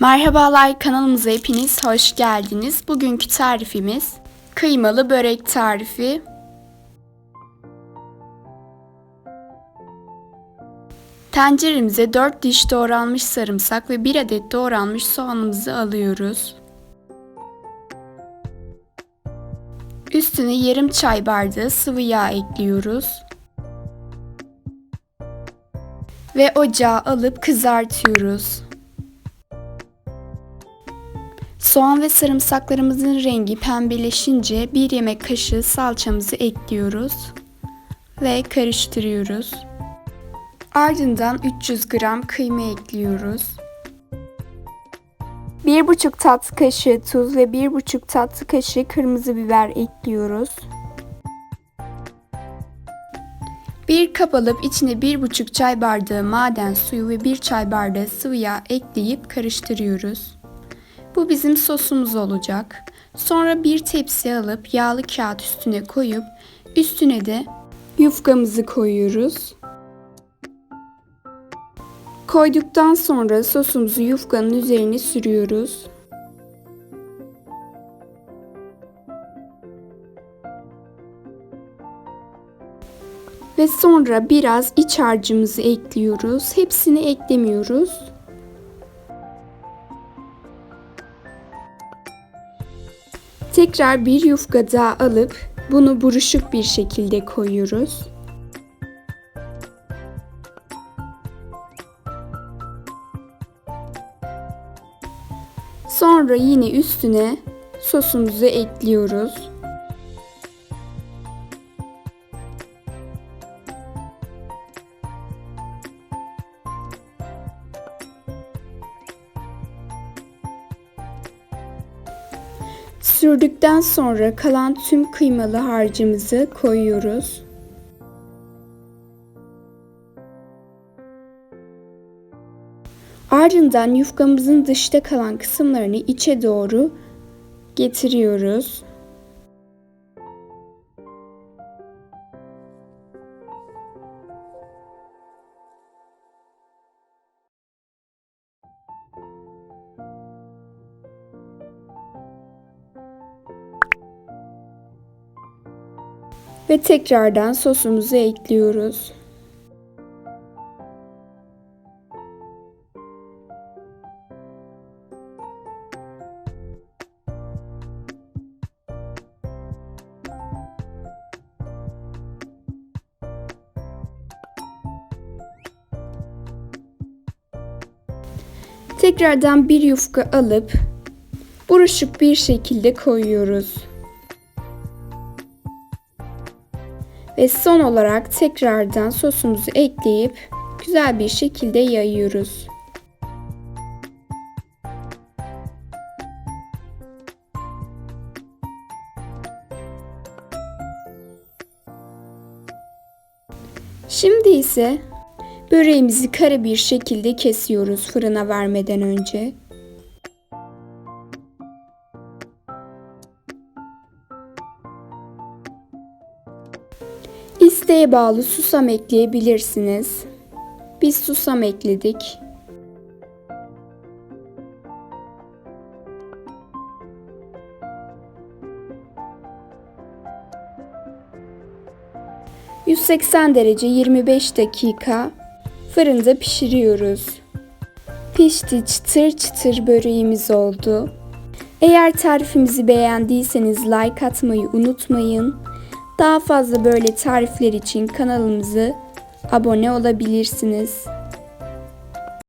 Merhabalar kanalımıza hepiniz hoş geldiniz. Bugünkü tarifimiz kıymalı börek tarifi. Tenceremize 4 diş doğranmış sarımsak ve 1 adet doğranmış soğanımızı alıyoruz. Üstüne yarım çay bardağı sıvı yağ ekliyoruz. Ve ocağa alıp kızartıyoruz. Soğan ve sarımsaklarımızın rengi pembeleşince bir yemek kaşığı salçamızı ekliyoruz ve karıştırıyoruz. Ardından 300 gram kıyma ekliyoruz. 1,5 tatlı kaşığı tuz ve 1,5 tatlı kaşığı kırmızı biber ekliyoruz. Bir kap alıp içine 1,5 çay bardağı maden suyu ve 1 çay bardağı sıvı yağ ekleyip karıştırıyoruz. Bu bizim sosumuz olacak. Sonra bir tepsi alıp yağlı kağıt üstüne koyup üstüne de yufkamızı koyuyoruz. Koyduktan sonra sosumuzu yufkanın üzerine sürüyoruz. Ve sonra biraz iç harcımızı ekliyoruz. Hepsini eklemiyoruz. Tekrar bir yufka daha alıp bunu buruşuk bir şekilde koyuyoruz. Sonra yine üstüne sosumuzu ekliyoruz. Sürdükten sonra kalan tüm kıymalı harcımızı koyuyoruz. Ardından yufkamızın dışta kalan kısımlarını içe doğru getiriyoruz. Ve tekrardan sosumuzu ekliyoruz. Tekrardan bir yufka alıp buruşuk bir şekilde koyuyoruz. Ve son olarak tekrardan sosumuzu ekleyip güzel bir şekilde yayıyoruz. Şimdi ise böreğimizi kare bir şekilde kesiyoruz fırına vermeden önce. İsteğe bağlı susam ekleyebilirsiniz. Biz susam ekledik. ...180 derece 25 dakika fırında pişiriyoruz. Pişti çıtır çıtır böreğimiz oldu. Eğer tarifimizi beğendiyseniz like atmayı unutmayın. Daha fazla böyle tarifler için kanalımızı abone olabilirsiniz.